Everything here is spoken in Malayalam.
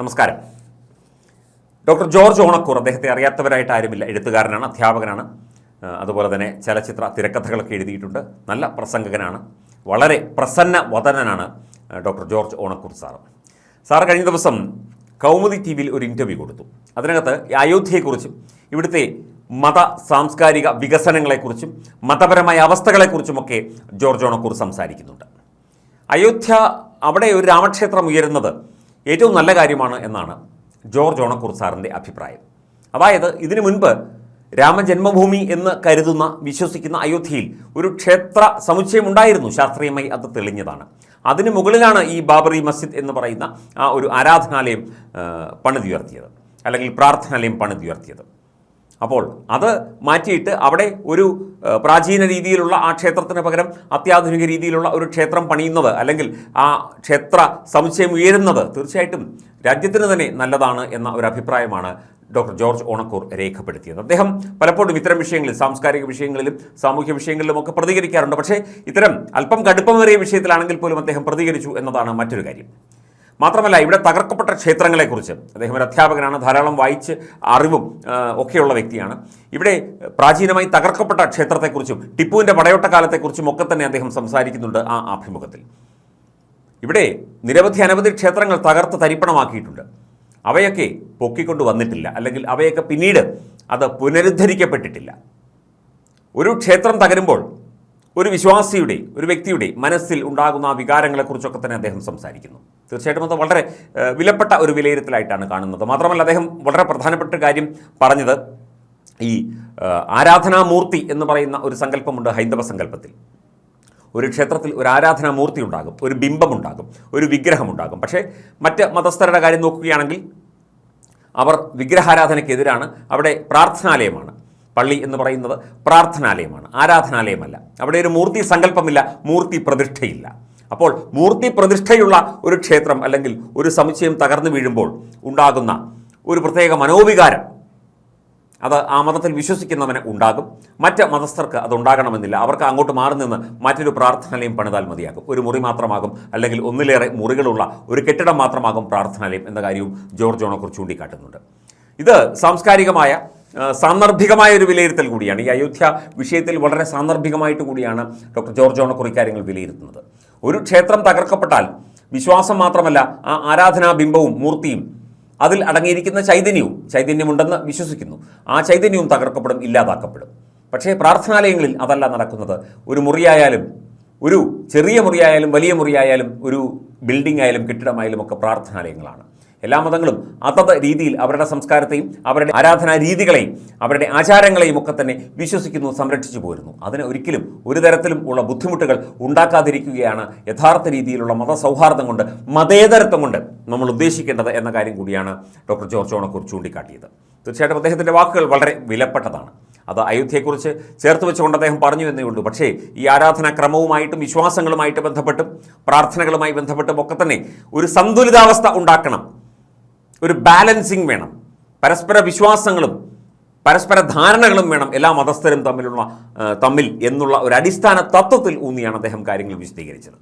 നമസ്കാരം. ഡോക്ടർ ജോർജ് ഓണക്കൂർ അദ്ദേഹത്തെ അറിയാത്തവരായിട്ട് ആരുമില്ല. എഴുത്തുകാരനാണ് അധ്യാപകനാണ്. അതുപോലെ തന്നെ ചലച്ചിത്ര തിരക്കഥകളൊക്കെ എഴുതിയിട്ടുണ്ട്. നല്ല പ്രസംഗകനാണ്. വളരെ പ്രസന്ന വതനനാണ് doctor George Onakkoor sir sir കഴിഞ്ഞ ദിവസം കൗമുദി ടി വിയിൽ ഒരു ഇന്റർവ്യൂ കൊടുത്തു. അതിനകത്ത് അയോധ്യയെക്കുറിച്ചും ഇവിടുത്തെ മത സാംസ്കാരിക വികസനങ്ങളെക്കുറിച്ചും മതപരമായ അവസ്ഥകളെക്കുറിച്ചുമൊക്കെ ജോർജ് ഓണക്കൂർ സംസാരിക്കുന്നുണ്ട്. അയോധ്യ അവിടെ ഒരു രാമക്ഷേത്രം ഉയരുന്നത് ഏറ്റവും നല്ല കാര്യമാണ് എന്നാണ് ജോർജ് ഓണക്കൂർ സാറിന്റെ അഭിപ്രായം. അതായത് ഇതിനു മുൻപ് രാമജന്മഭൂമി എന്ന് കരുതുന്ന വിശ്വസിക്കുന്ന അയോധ്യയിൽ ഒരു ക്ഷേത്ര സമുച്ചയം ഉണ്ടായിരുന്നു ശാസ്ത്രീയമായി അത് തെളിഞ്ഞതാണ്. അതിന് മുകളിലാണ് ഈ ബാബറി മസ്ജിദ് എന്ന് പറയുന്ന ആ ഒരു ആരാധനാലയം പണിതുയർത്തിയത്. അല്ലെങ്കിൽ പ്രാർത്ഥനാലയം പണിതുയർത്തിയത്. അപ്പോൾ അത് മാറ്റിയിട്ട് അവിടെ ഒരു പ്രാചീന രീതിയിലുള്ള ആ ക്ഷേത്രത്തിന് പകരം അത്യാധുനിക രീതിയിലുള്ള ഒരു ക്ഷേത്രം പണിയുന്നത് അല്ലെങ്കിൽ ആ ക്ഷേത്ര സമുച്ചയം ഉയരുന്നത് തീർച്ചയായിട്ടും രാജ്യത്തിന് തന്നെ നല്ലതാണ് എന്ന ഒരു അഭിപ്രായമാണ് ഡോക്ടർ ജോർജ് ഓണക്കൂർ രേഖപ്പെടുത്തിയത്. അദ്ദേഹം പലപ്പോഴും ഇത്തരം വിഷയങ്ങളിൽ സാംസ്കാരിക വിഷയങ്ങളിലും സാമൂഹ്യ വിഷയങ്ങളിലും ഒക്കെ പ്രതികരിക്കാറുണ്ട്. പക്ഷേ ഇത്തരം അല്പം കടുപ്പമേറിയ വിഷയത്തിലാണെങ്കിൽ പോലും അദ്ദേഹം പ്രതികരിച്ചു എന്നതാണ് മറ്റൊരു കാര്യം. മാത്രമല്ല ഇവിടെ തകർക്കപ്പെട്ട ക്ഷേത്രങ്ങളെക്കുറിച്ച്. അദ്ദേഹം ഒരു അധ്യാപകനാണ് ധാരാളം വായിച്ച് അറിവും ഒക്കെയുള്ള വ്യക്തിയാണ്. ഇവിടെ പ്രാചീനമായി തകർക്കപ്പെട്ട ക്ഷേത്രത്തെക്കുറിച്ചും ടിപ്പുവിന്റെ പടയോട്ട കാലത്തെക്കുറിച്ചും ഒക്കെ തന്നെ അദ്ദേഹം സംസാരിക്കുന്നുണ്ട് ആ അഭിമുഖത്തിൽ ഇവിടെ നിരവധി അനവധി ക്ഷേത്രങ്ങൾ തകർത്ത് തരിപ്പണമാക്കിയിട്ടുണ്ട്. അവയൊക്കെ പൊക്കിക്കൊണ്ട് വന്നിട്ടില്ല. അല്ലെങ്കിൽ അവയൊക്കെ പിന്നീട് അത് പുനരുദ്ധരിക്കപ്പെട്ടിട്ടില്ല. ഒരു ക്ഷേത്രം തകരുമ്പോൾ ഒരു വിശ്വാസിയുടെ ഒരു വ്യക്തിയുടെ മനസ്സിൽ ഉണ്ടാകുന്ന ആ വികാരങ്ങളെക്കുറിച്ചൊക്കെ തന്നെ അദ്ദേഹം സംസാരിക്കുന്നു. തീർച്ചയായിട്ടും അത് വളരെ വിലപ്പെട്ട ഒരു വിലയിരുത്തലായിട്ടാണ് കാണുന്നത്. മാത്രമല്ല അദ്ദേഹം വളരെ പ്രധാനപ്പെട്ട കാര്യം പറഞ്ഞത് ഈ ആരാധനാമൂർത്തി എന്ന് പറയുന്ന ഒരു സങ്കല്പമുണ്ട് ഹൈന്ദവ സങ്കല്പത്തിൽ. ഒരു ക്ഷേത്രത്തിൽ ഒരു ആരാധനാമൂർത്തി ഉണ്ടാകും ഒരു ബിംബമുണ്ടാകും ഒരു വിഗ്രഹമുണ്ടാകും. പക്ഷേ മറ്റ് മതസ്ഥരുടെ കാര്യം നോക്കുകയാണെങ്കിൽ അവർ വിഗ്രഹാരാധനയ്ക്കെതിരാണ് അവിടെ പ്രാർത്ഥനാലയമാണ്. പള്ളി എന്ന് പറയുന്നത് പ്രാർത്ഥനാലയമാണ് ആരാധനാലയമല്ല. അവിടെ ഒരു മൂർത്തി സങ്കല്പമില്ല മൂർത്തി പ്രതിഷ്ഠയില്ല. അപ്പോൾ മൂർത്തി പ്രതിഷ്ഠയുള്ള ഒരു ക്ഷേത്രം അല്ലെങ്കിൽ ഒരു സമുച്ചയം തകർന്നു വീഴുമ്പോൾ ഉണ്ടാകുന്ന ഒരു പ്രത്യേക മനോവികാരം അത് ആ മതത്തിൽ വിശ്വസിക്കുന്നവന് ഉണ്ടാകും. മറ്റ് മതസ്ഥർക്ക് അതുണ്ടാകണമെന്നില്ല അവർക്ക് അങ്ങോട്ട് മാറി നിന്ന് മറ്റൊരു പ്രാർത്ഥനാലയം പണിതാൽ മതിയാകും. ഒരു മുറി മാത്രമാകും അല്ലെങ്കിൽ ഒന്നിലേറെ മുറികളുള്ള ഒരു കെട്ടിടം മാത്രമാകും പ്രാർത്ഥനാലയം എന്ന കാര്യവും ജോർജ് ഓണക്കുറിച്ച് ചൂണ്ടിക്കാട്ടുന്നുണ്ട്. ഇത് സാംസ്കാരികമായ സാന്ദർഭികമായ ഒരു വിലയിരുത്തൽ കൂടിയാണ്. ഈ അയോധ്യ വിഷയത്തിൽ വളരെ സാന്ദർഭികമായിട്ട് കൂടിയാണ് ഡോക്ടർ ജോർജ് ഓണക്കുറി കാര്യങ്ങൾ വിലയിരുത്തുന്നത്. ഒരു ക്ഷേത്രം തകർക്കപ്പെട്ടാൽ വിശ്വാസം മാത്രമല്ല ആ ആരാധനാ ബിംബവും മൂർത്തിയും അതിൽ അടങ്ങിയിരിക്കുന്ന ചൈതന്യവും ചൈതന്യമുണ്ടെന്ന് വിശ്വസിക്കുന്നു. ആ ചൈതന്യവും തകർക്കപ്പെടും ഇല്ലാതാക്കപ്പെടും. പക്ഷേ പ്രാർത്ഥനാലയങ്ങളിൽ അതല്ല നടക്കുന്നത്. ഒരു മുറിയായാലും ഒരു ചെറിയ മുറിയായാലും വലിയ മുറിയായാലും ഒരു ബിൽഡിംഗ് ആയാലും കെട്ടിടമായാലും ഒക്കെ പ്രാർത്ഥനാലയങ്ങളാണ്. എല്ലാ മതങ്ങളും അതത് രീതിയിൽ അവരുടെ സംസ്കാരത്തെയും അവരുടെ ആരാധനാ രീതികളെയും അവരുടെ ആചാരങ്ങളെയും ഒക്കെ തന്നെ വിശ്വസിക്കുന്നു സംരക്ഷിച്ചു പോരുന്നു. അതിന് ഒരിക്കലും ഒരു തരത്തിലും ഉള്ള ബുദ്ധിമുട്ടുകൾ ഉണ്ടാക്കാതിരിക്കുകയാണ് യഥാർത്ഥ രീതിയിലുള്ള മതസൗഹാർദ്ദം കൊണ്ട് മതേതരത്വം കൊണ്ട് നമ്മൾ ഉദ്ദേശിക്കേണ്ടത് എന്ന കാര്യം കൂടിയാണ് ഡോക്ടർ ജോർജ് ഓണക്കൂർ ചൂണ്ടിക്കാട്ടിയത്. തീർച്ചയായിട്ടും അദ്ദേഹത്തിന്റെ വാക്കുകൾ വളരെ വിലപ്പെട്ടതാണ്. അത് അയോധ്യയെക്കുറിച്ച് ചേർത്ത് വെച്ചുകൊണ്ട് അദ്ദേഹം പറഞ്ഞു എന്നേ ഉള്ളൂ. പക്ഷേ ഈ ആരാധനാ ക്രമവുമായിട്ടും വിശ്വാസങ്ങളുമായിട്ട് ബന്ധപ്പെട്ടും പ്രാർത്ഥനകളുമായി ബന്ധപ്പെട്ടും ഒക്കെ തന്നെ ഒരു സന്തുലിതാവസ്ഥ ഉണ്ടാക്കണം. ഒരു ബാലൻസിങ് വേണം. പരസ്പര വിശ്വാസങ്ങളും പരസ്പര ധാരണകളും വേണം എല്ലാ മതസ്ഥരും തമ്മിലുള്ള തമ്മിൽ എന്നുള്ള ഒരു അടിസ്ഥാന തത്വത്തിൽ ഊന്നിയാണ് അദ്ദേഹം കാര്യങ്ങൾ വിശദീകരിച്ചത്.